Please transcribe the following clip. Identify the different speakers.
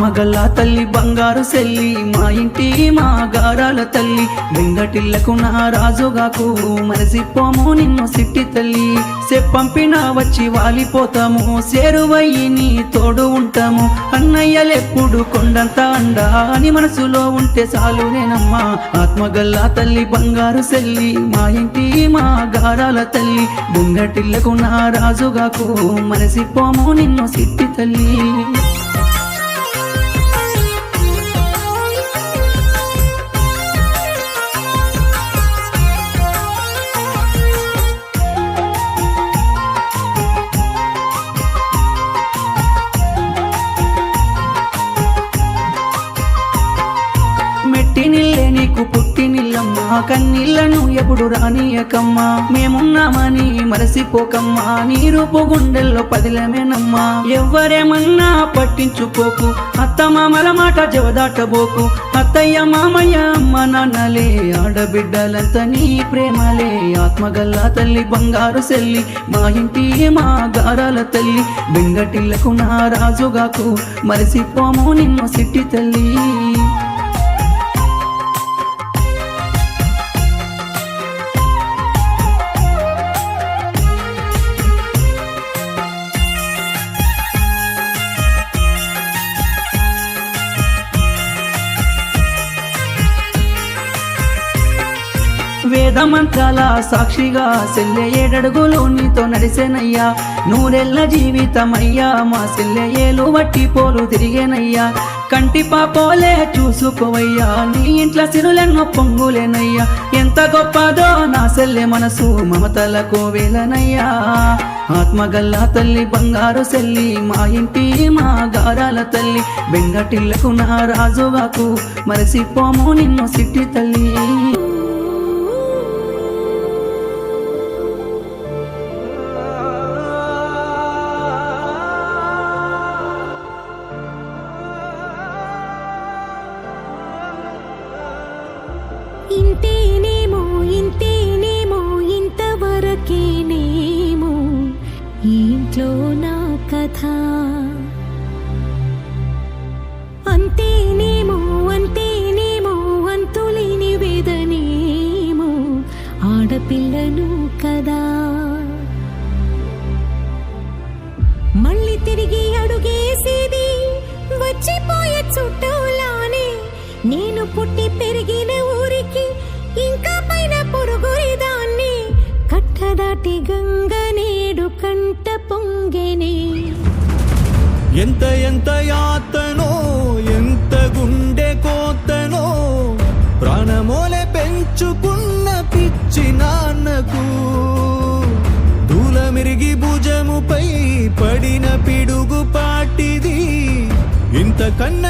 Speaker 1: గల్లా తల్లి బంగారు సెల్లి మా ఇంటి మా గారాల తల్లి. వెంగటిల్లకు నా రాజుగాకు మనసిపోము నిన్ను సిట్టి తల్లి. చెప్పంపిన వచ్చి వాలిపోతాము సేరువయ్యి నీ తోడు ఉంటాము. అన్నయ్యలెప్పుడు కొండంత అండా అని మనసులో ఉంటే చాలు నేనమ్మా. ఆత్మగల్లా తల్లి బంగారు సెల్లి మా ఇంటి మా గారాల తల్లి. వెంగటిల్లకు నా రాజుగాకు మనసిపోము నిన్ను సిట్టి తల్లి. కన్నీళ్ళను ఎప్పుడు రానియకమ్మా. మేమున్నామని మరసిపోకమ్మా. నీ రూపు గుండెల్లో పదిలమేనమ్మా. ఎవ్వరేమన్నా పట్టించుకోకు. అత్త మామల మాట జవదాటబోకు. అత్తయ్య మామయ్య అమ్మ నాన్నలే ఆడబిడ్డలంతా నీ ప్రేమలే. ఆత్మగల్లా తల్లి బంగారు సెల్లి మా ఇంటి మా గారాల తల్లి. బెంగటిల్లకు నా రాజుగాకు మరసిపోము నిన్ను సిట్టి తల్లి. వేదమంత్రాల సాక్షిగా సెల్లె ఏడడుగులు నీతో నడిసేనయ్యా. నూరెళ్ళ జీవితమయ్యా మా సెల్లె ఏలు వట్టి పోలు తిరిగేనయ్యా. కంటి పాపోలే చూసుకోవయ్యా నీ ఇంట్లో సిరులెన్నో పొంగులేనయ్యా. ఎంత గొప్పదో నా సెల్లె మనసు మమతలకు వేలనయ్యా. ఆత్మగల్లా తల్లి బంగారు సెల్లి మా ఇంటి మా గారాల తల్లి. బెంగటిల్లకు నా రాజుగాకు మరసిపోము నిన్ను సిట్టి తల్లి.
Speaker 2: ఇంతేనేమో ఇంతేనేమో ఇంతవరకేనేమో ఇంట్లో నా కథ. అంతేనేమో అంతేనేమో అంతులేని వేదనేమో ఆడపిల్లను కదా. మళ్ళీ తిరిగి దాటి గంగ నేడు కంట పొంగెనే.
Speaker 3: ఎంత ఎంత యాతనో ఎంత గుండె కోతనో ప్రాణమోలే పెంచుకున్న పిచ్చి నాన్నకు. దూలమిరిగి భుజముపై పడిన పిడుగు పాటిది ఇంత కన్న